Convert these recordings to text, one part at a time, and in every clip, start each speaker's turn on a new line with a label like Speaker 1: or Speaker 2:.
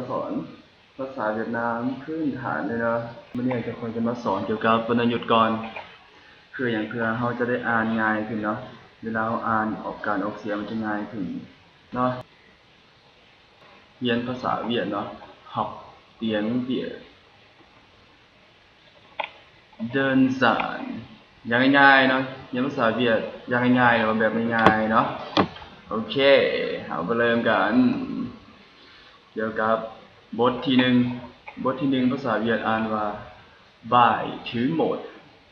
Speaker 1: มาสอนภาษาเวียดนามพื้นฐานเลยนะวันนี้จะคอยจะมาสอนเกี่ยวกับวรรณยุกต์ก่อนคืออย่างเพื่อเราจะได้อ่านง่ายขึ้นเนาะเวลาเราอ่านออกการออกเสียงมันจะง่ายขึ้นเนาะเรียนภาษาเวียดเนาะ học tiếng Việt đơn giản อย่างง่ายๆเนาะเรียนภาษาเวียดอย่างง่ายๆแบบง่ายๆเนาะโอเคเอาไปเริ่มกันเกี่ยวกับ บทที่หนึ่งบทที่หนึ่งภาษาเวียดอ่านว่าบ่ายถือหมด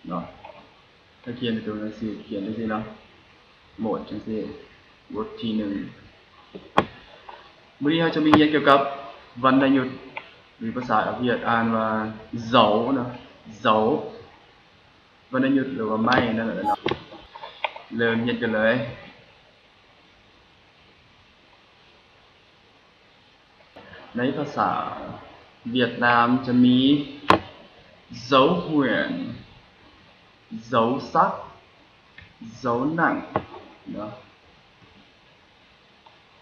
Speaker 1: เนาะถ้าเขียนในตัวหนังสือเขียนได้สิเนาะหมดจังสิบทที่หนึ่งวันนี้เราจะมีเรียนเกี่ยวกับวรรณยุกต์หรือภาษาเวียดอ่านว่าเสาเนาะเสาวรรณยุกต์หรือว่าไม่นั่นแหละเนาะเริ่มเรียนกันเลย ในภาษาเวียดนามจะมี dấu huyền dấu sắc dấu nặng เนาะ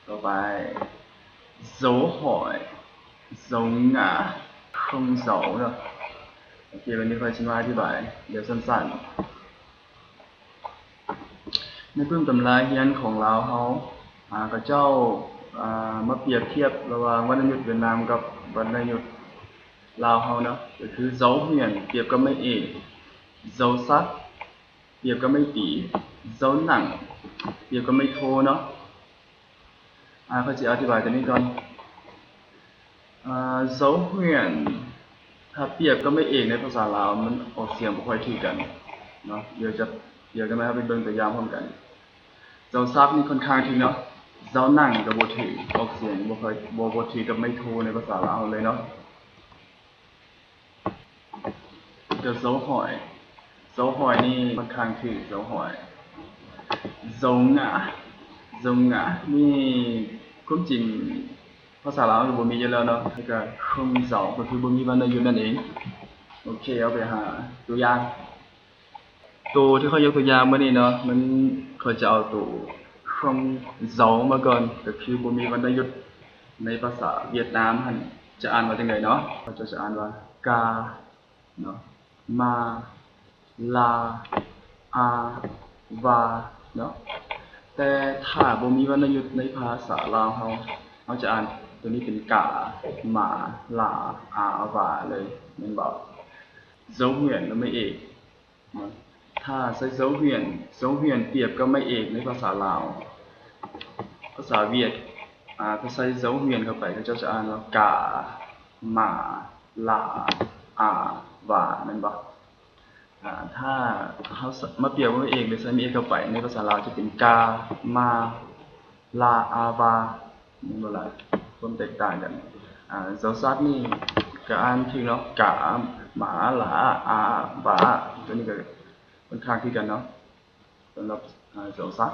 Speaker 1: ต่อไป dấu hỏi dấu ngã không dấu เนาะโอเควันนี้ค่อยชิมาอธิบายเดี๋ยวสั้นๆในเพิ่มตำราเรียนของเราเขาอ่ากับเจ้าอ่า มาเปรียบเทียบระหว่างวรรณยุกต์เวียดนามกับวรรณยุกต์ลาวเขานะก็คือเสาเหียนเปรียบกับไม่เอกเสาซักเปรียบกับไม่ตีเสาหนังเปรียบกับไม่โทเนาะอ่าเขาจะอธิบายตัวนี้ก่อนอ่าเสาเหียนถ้าเปรียบกับไม่เอกในภาษาลาวมันออกเสียงบ่ค่อยถือกันเนาะเดี๋ยวจะเดี๋ยวกันไหมครับไปเบิ่งตัวอย่างพร้อมกันเจ้าซักนี่ค่อนข้างที่เนาะ เจ้านั่งกับบ่ถืออกเสียงบ่ค่อยบ่บ่ถือกับไม่โทในภาษาลาวเลยเนาะเจ้าเจ้าหอยเจ้าหอยนี่ค่อนข้างถือเจ้าหอยเจ้าหงาเจ้าหงานี่ความจริงภาษาลาวบ่มีอยู่แล้วเนาะแล้วก็คงเจ้าก็คือบ่มีวรรณยุกต์นั่นเองโอเคเอาไปหาตัวอย่างตัวที่เขายกตัวอย่างมานี่เนาะมันเขาจะเอาตัว คำเสามาก่อนก็คือบ่มีวรรณยุกต์ในภาษาเวียดนามหั่นจะอ่านว่าจังไดเนาะเขาจะจะอ่านว่ากาเนาะมาลาอาวาเนาะแต่ถ้าบ่มีวรรณยุกต์ในภาษาลาวเฮาเขาจะอ่านตัวนี้เป็นกามาลาอาวาเลยแม่นบ่เจ้าเหมือนแล้วไม่เอกเนาะ ถ้าใช้เสาเหียนเสาเหียนเปรียบกับไม่เอกในภาษาลาวภาษาเวียดอ่าถ้าใช้เสาเหียนเข้าไปก็จะจะอ่านว่ากาหมาลาอาวาแม่นบ่อ่าถ้าเขามาเปรียบกับไม่เอกหรือใช้ไม่เอกเข้าไปในภาษาลาวจะเป็นกามาลาอาวาแม่นบ่ล่ะความแตกต่างกันอ่าเสาซัดนี่ก็อ่านที่เนาะกาหมาลาอาวาตัวนี้ก็ ค่อนข้างที่กันเนาะสำหรับเสาซัก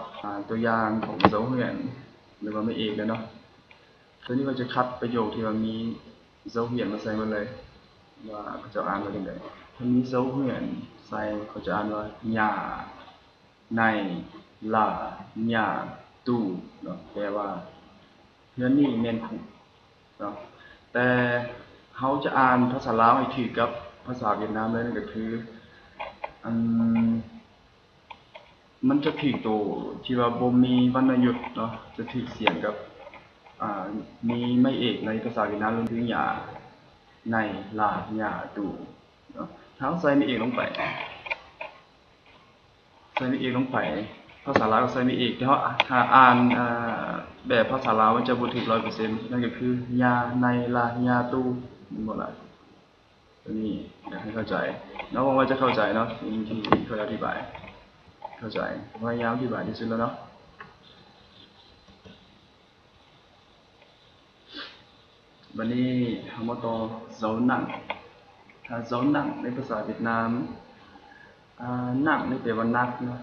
Speaker 1: ตัวอย่างของเสาเหียนหรือว่าไม่เอกเลยเนาะตัวนี้เราจะคัดประโยคที่ว่ามีเสาเหียนมาใส่มาเลยว่าเขาจะอ่านว่าจังไดถ้ามีเสาเหียนใส่เขาจะอ่านว่าหญ้าในลาหญ้าตู้เนาะแปลว่าเฮือนี่แม่นผูกเนาะแต่เขาจะอ่านภาษาลาวให้ถือกับภาษาเวียดนามเลยนั่นก็คืออืม มันจะถีกตัวที่ว่าบ่มีวรรณยุกต์เนาะจะถีกเสียงกับอ่ามีไม่เอกในภาษาเวียดนามรวมถึงหยาในลาหยาตูเนาะถ้าใส่ไม่เอกลงไปใส่ไม่เอกลงไป ภาษาลาวก็ใส่ไม่เอกแต่ว่าถ้าอ่านอ่าแบบภาษาลาวมันจะบ่ถึก100%นั่นก็คือหยาในลาหยาตูนบ่ล่ะตัวนี้อยากให้เข้าใจแล้วหวังว่าจะเข้าใจเนาะสิ่งที่เขาอธิบาย เข้าใจพยายามอธิบายที่สุดแล้วเนาะวันนี้คำว่าต่อเสาหนังถ้าเสาหนังในภาษาเวียดนามหนังนี่แปลว่านักเนาะ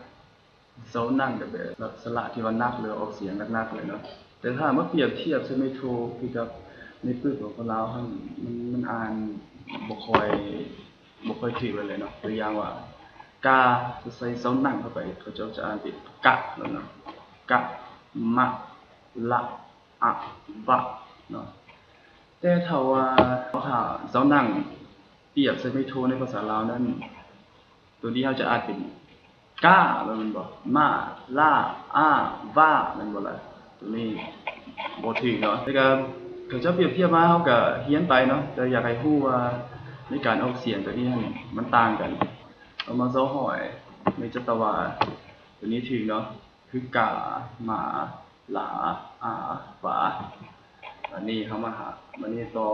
Speaker 1: เสาหนังก็แบบลักษณะที่ว่านักหรือออกเสียงนักๆเลยเนาะแต่ถ้ามาเปรียบเทียบใช่ไหมทรคือกับในปื้ของคนลาวมันมันอ่านบ่ค่อยบ่ค่อยถือเลยเนาะตัวอย่างว่า กาจะใส่เสาหนังเข้าไปเขาจะจะอ่านเป็นกะแล้วเนาะกะมะละอะวะเนาะแต่ถ้าว่าถ้าเจ้านั่งเปรียบใส่ไม่โทในภาษาลาวนั้น ตัวนี้เราจะอ่านเป็นกาแล้วมันบอกมาลาอาว่ามันบ่ล่ะตัวนี้บ่ถึงเนาะแต่ก็เขาจะเปรียบเทียบมาเฮาก็เฮียนไปเนาะแต่อยากให้ฮู้ว่าในการออกเสียงตัวนี้มันต่างกัน เอามาเซาหอยในจตวาตัวนี้ถึงเนาะคือกาหมาหลาอาฝาอันนี้เขามาหามันนี่ต่อ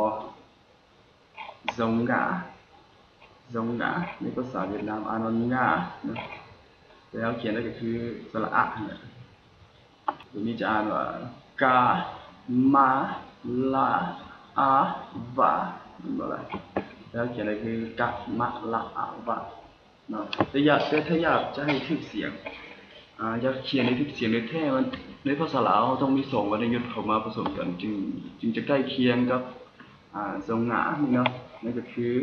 Speaker 1: ซงกาซงงาในภาษาเวียดนามอ่านว่างาแล้วเขียนได้ก็คือสระอะเนี่ยตัวนี้จะอ่านว่ากามาลาอาวาเป็นอะไรแล้วเขียนได้คือกะมะละอาวา นาะแต่อยากแต่ถ้าอยากจะให้ทึกเสียงอ่าอยากเขียนในทึกเสียงในแท้มันในภาษาลาวต้องมีสองวรรณยุกต์เข้ามาผสมกัน จึงจึงจะใกล้เคียงกับอ่าทรงหงานี่เนาะนั่นก็คือ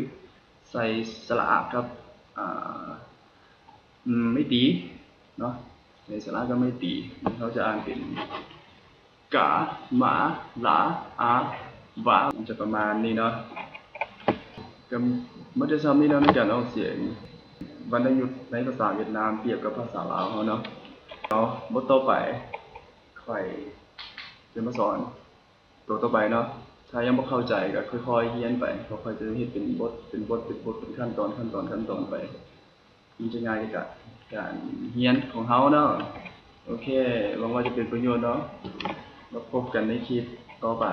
Speaker 1: ใส่สระกับอ่าอืมไม่ตีเนาะใส่สระก็ไม่ตีเขาจะอ่านเป็นกาหมาหลาอาวามันจะประมาณนี้เนาะก็มันจะทำนี้เนาะในการออกเสียง วรรณยุกต์ในภาษาเวียดนามเปรียบกับภาษาลาวเขาเนาะเอาะบทต่อไปค่อยจะมาสอน ตัวต่อไปเนาะถ้ายังบ่เข้าใจก็ค่อยๆเรียนไปค่อยๆจะเฮ็ดเป็นบทเป็นบทเป็นบทเป็นขั้นตอนขั้นตอนขั้นตอนไปมันจะง่ายกับการเรียนของเฮาเนาะโอเคหวังว่าจะเป็นประโยชน์เนาะมาพบกันในคลิปต่อไป